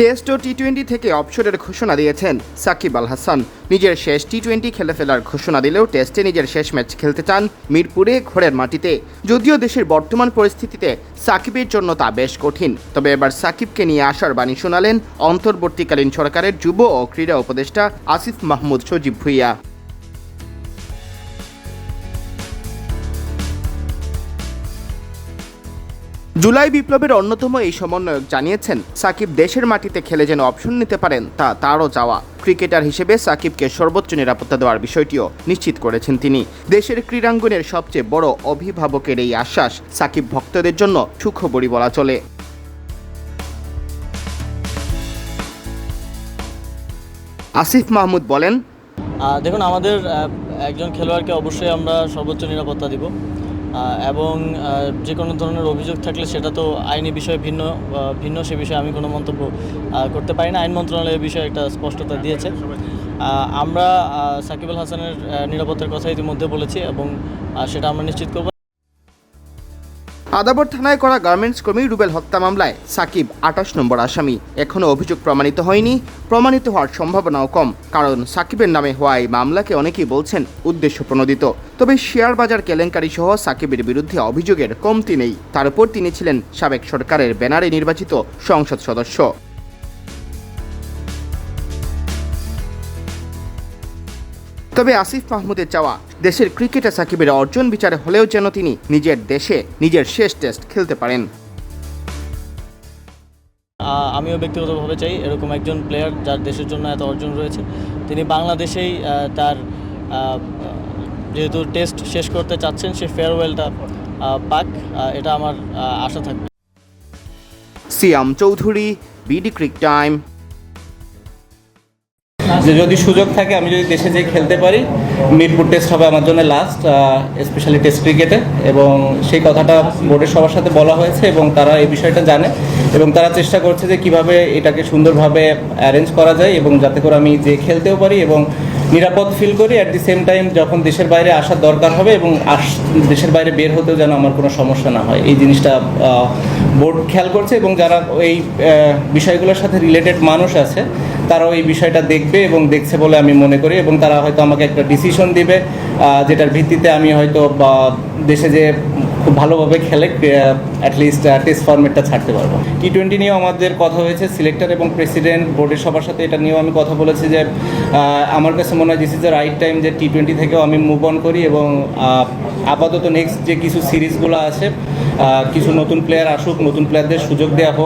Test ও T twenty থেকে অবসরের ঘোষণা দিয়েছেন সাকিব আল হাসান। নিজের শেষ টি টোয়েন্টি খেলে ফেলার ঘোষণা দিলেও টেস্টে নিজের শেষ ম্যাচ খেলতে চান মিরপুরে ঘোরের মাটিতে। যদিও দেশের বর্তমান পরিস্থিতিতে সাকিবের জন্য তা বেশ কঠিন। তবে এবার সাকিবকে নিয়ে আসার বাণী শোনালেন অন্তর্বর্তীকালীন সরকারের যুব ও ক্রীড়া উপদেষ্টা আসিফ মাহমুদ সজীব ভুইয়া। জুলাই বিপ্লবের অন্যতম এই সমন্বয়ক জানিয়েছেন, সাকিব দেশের মাটিতে খেলে যেন অপশন নিতে পারেন, তা তারও চাওয়া। ক্রিকেটার হিসেবে সাকিবকে সর্বোচ্চ নিরাপত্তা দেওয়ার বিষয়টিও নিশ্চিত করেছেন তিনি। দেশের ক্রীড়াঙ্গনের সবচেয়ে বড় অভিভাবকের এই আশ্বাস সাকিব ভক্তদের জন্য সুখবরই বলা চলে। আসিফ মাহমুদ বলেন দেখুন, আমাদের একজন খেলোয়াড়কে অবশ্যই আমরা সর্বোচ্চ নিরাপত্তা দিব। এবং যে কোনো ধরনের অভিযোগ থাকলে সেটা তো আইনি বিষয়ে ভিন্ন ভিন্ন সে বিষয়ে আমি কোনো মন্তব্য করতে পারি না। আইন মন্ত্রণালয়ের বিষয়ে একটা স্পষ্টতা দিয়েছে। আমরা সাকিবুল সাকিব আল হাসানের নিরাপত্তার কথা ইতিমধ্যে বলেছি এবং সেটা আমরা নিশ্চিত করব। আদাবর থানায় করা গার্মেন্টস কর্মী রুবেল হত্যা মামলায় সাকিব আঠাশ নম্বর আসামি। এখনও অভিযোগ প্রমাণিত হয়নি। প্রমাণিত হওয়ার সম্ভাবনাও কম, কারণ সাকিবের নামে হওয়া এই মামলাকে অনেকেই বলছেন উদ্দেশ্য প্রণোদিত। তবে শেয়ার বাজার কেলেঙ্কারি সহ সাকিবের বিরুদ্ধে অভিযোগের কমতি নেই। তার উপর তিনি ছিলেন সাবেক সরকারের ব্যানারে নির্বাচিত সংসদ সদস্য। তবে আসিফ মাহমুদের চাওয়া দেশের ক্রিকেটে সাকিবের অর্জন বিচারে হলেও যেন তিনি নিজের দেশে নিজের শেষ টেস্ট খেলতে পারেন। আমিও ব্যক্তিগতভাবে চাই এরকম একজন প্লেয়ার যার দেশের জন্য এত অর্জন রয়েছে। তিনি বাংলাদেশেই তার যেহেতু টেস্ট শেষ করতে চাচ্ছেন সে ফেয়ারওয়েলটা পাক এটা আমার আশা থাকবে। Siam Chowdhury BD cric time যে যদি সুযোগ থাকে, আমি যদি দেশে যেয়ে খেলতে পারি, মিরপুর টেস্ট হবে আমার জন্য লাস্ট স্পেশালি টেস্ট ক্রিকেটে এবং সেই কথাটা বোর্ডের সবার সাথে বলা হয়েছে এবং তারা এই বিষয়টা জানে। এবং তারা চেষ্টা করছে যে কীভাবে এটাকে সুন্দরভাবে অ্যারেঞ্জ করা যায় এবং যাতে করে আমি যে খেলতেও পারি এবং নিরাপদ ফিল করি। অ্যাট দি সেম টাইম যখন দেশের বাইরে আসার দরকার হবে এবং আস, দেশের বাইরে বের হতেও যেন আমার কোনো সমস্যা না হয়। এই জিনিসটা বোর্ড খেয়াল করছে এবং যারা এই বিষয়গুলোর সাথে রিলেটেড মানুষ আছে তারাও এই বিষয়টা দেখবে এবং দেখছে বলে আমি মনে করি এবং তারা হয়তো আমাকে একটা ডিসিশন দিবে যেটার ভিত্তিতে আমি হয়তো দেশে যে খুব ভালোভাবে খেলে অ্যাটলিস্ট টেস্ট ফর্মেটটা ছাড়তে পারব। টি টোয়েন্টি নিয়েও আমাদের কথা হয়েছে সিলেক্টর এবং প্রেসিডেন্ট বোর্ডের সবার সাথে এটা নিয়েও আমি কথা বলেছি যে আমার কাছে মনে হয় this is the right time যে টি টোয়েন্টি থেকেও আমি মুভ অন করি এবং আপাতত নেক্সট যে কিছু সিরিজগুলো আছে কিছু নতুন প্লেয়ার আসুক, নতুন প্লেয়ারদের সুযোগ দেওয়া হোক